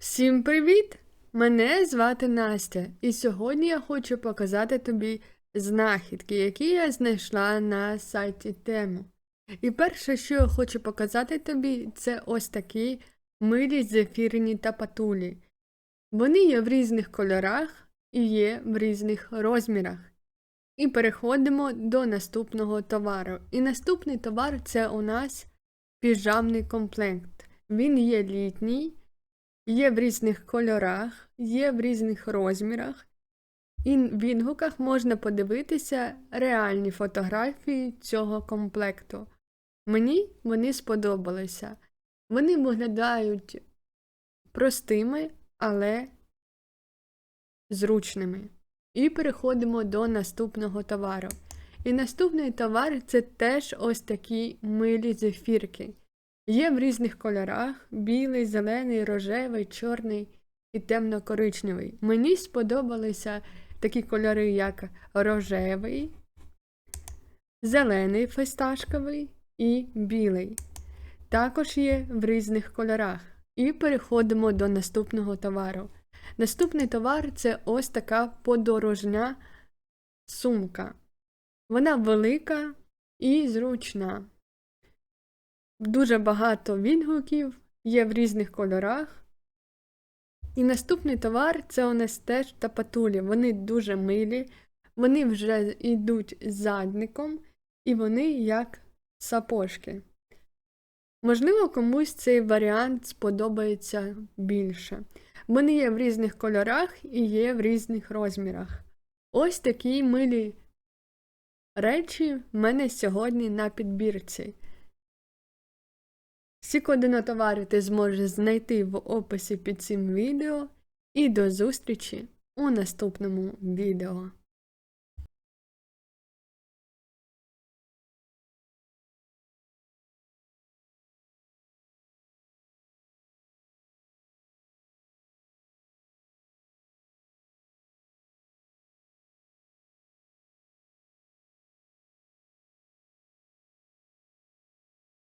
Всім привіт! Мене звати Настя, і сьогодні я хочу показати тобі знахідки, які я знайшла на сайті Тему. І перше, що я хочу показати тобі, це ось такі милі зефірні та патулі. Вони є в різних кольорах і є в різних розмірах. І переходимо до наступного товару. І наступний товар це у нас піжамний комплект. Він є літній. Є в різних кольорах, є в різних розмірах, і в відгуках можна подивитися реальні фотографії цього комплекту. Мені вони сподобалися. Вони виглядають простими, але зручними. І переходимо до наступного товару. І наступний товар це теж ось такі милі зефірки. Є в різних кольорах: білий, зелений, рожевий, чорний і темно-коричневий. Мені сподобалися такі кольори, як рожевий, зелений фисташковий і білий. Також є в різних кольорах. І переходимо до наступного товару. Наступний товар це ось така подорожня сумка. Вона велика і зручна. Дуже багато відгуків, є в різних кольорах. І наступний товар це у нас теж тапатулі. Вони дуже милі, вони вже йдуть задником, і вони як сапожки. Можливо, комусь цей варіант сподобається більше. Вони є в різних кольорах і є в різних розмірах. Ось такі милі речі в мене сьогодні на підбірці. Всі коди товари ти зможеш знайти в описі під цим відео. І до зустрічі у наступному відео.